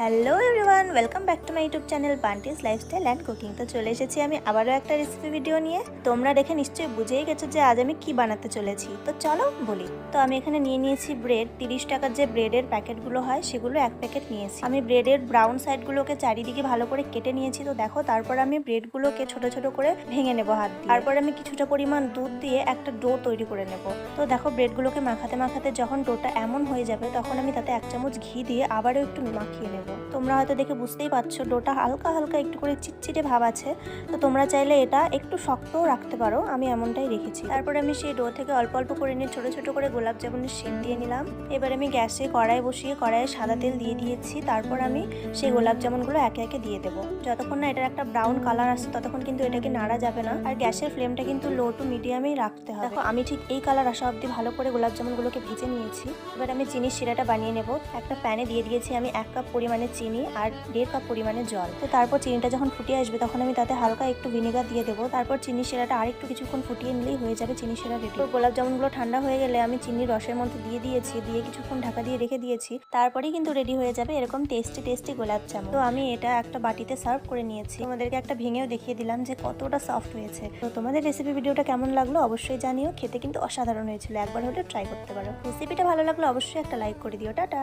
Hello everyone welcome back to my YouTube channel Bunty's lifestyle and cooking তো চলে এসেছি আমি আবারও একটা রেসিপি ভিডিও নিয়ে। তোমরা দেখে নিশ্চয়ই বুঝেই গেছো যে আজ আমি কি বানাতে চলেছি। তো চলো বলি। তো আমি এখানে নিয়ে নিয়েছি ব্রেড তিরিশ টাকার যে ব্রেডের প্যাকেটগুলো হয়, সেগুলো এক প্যাকেট নিয়েছি। আমি ব্রেডের ব্রাউন সাইডগুলোকে চারিদিকে ভালো করে কেটে নিয়েছি। তো দেখো, তারপর আমি ব্রেডগুলোকে ছোট ছোট করে ভেঙে নেব হাত তারপর আমি কিছুটা পরিমাণ দুধ দিয়ে একটা ডো তৈরি করে নেব। তো দেখো ব্রেডগুলোকে মাখাতে মাখাতে যখন ডোটা এমন হয়ে যাবে, তখন আমি তাতে এক চামচ ঘি দিয়ে আবারও একটু মাখিয়ে নেব। তোমরা হয়তো দেখে বুঝতেই পারছ, ডোটা হালকা হালকা একটু করে চিটচিটে ভাব আছে। তো তোমরা চাইলে এটা একটু শক্তও রাখতে পারো, আমি এমনটাই রেখেছি। তারপরে আমি সেই ডো থেকে অল্প অল্প করে নিয়ে ছোট ছোট করে গোলাপ জামুনের শেপ দিয়ে নিলাম। এবার আমি গ্যাসে কড়াই বসিয়ে কড়াইয়ে সাদা তেল দিয়ে দিয়েছি। তারপর আমি সেই গোলাপ জামুনগুলো একে একে দিয়ে দেবো। যতক্ষণ না এটার একটা ব্রাউন কালার আসছে ততক্ষণ কিন্তু এটাকে নাড়া যাবে না। আর গ্যাসের ফ্লেমটা কিন্তু লো টু মিডিয়ামেই রাখতে হবে। দেখো, আমি ঠিক এই কালার আসা অবধি ভালো করে গোলাপ জামুনগুলোকে ভেজে নিয়েছি। এবার আমি চিনির শিরাটা বানিয়ে নেব। একটা প্যানে দিয়ে দিয়েছি আমি এক কাপ পরিমাণে চিনি আর দেড় কাপ পরিমাণে জল। তো তারপর চিনিটা যখন ফুটিয়ে আসবে, তখন আমি তাতে হালকা একটু ভিনেগার দিয়ে দেবো। তারপর চিনি সেরাটা আরেকটু কিছুক্ষণ ফুটিয়ে নিলেই হয়ে যাবে চিনি সেরা রেডি গোলাপ জামুনগুলো ঠান্ডা হয়ে গেলে আমি চিনির রসের মধ্যে দিয়ে দিয়েছি, দিয়ে কিছুক্ষণ ঢাকা দিয়ে রেখে দিয়েছি। তারপরেই কিন্তু রেডি হয়ে যাবে এরকম টেস্টি টেস্টি গোলাপ জামুন তো আমি এটা একটা বাটিতে সার্ভ করে নিয়েছি। তোমাদেরকে একটা ভেঙেও দেখিয়ে দিলাম যে কতটা সফট হয়েছে। তো তোমাদের রেসিপি ভিডিওটা কেমন লাগল অবশ্যই জানিও। খেতে কিন্তু অসাধারণ হয়েছিল। একবার হলে ট্রাই করতে পারো। রেসিপিটা ভালো লাগল অবশ্যই একটা লাইক করে দিও। টাটা!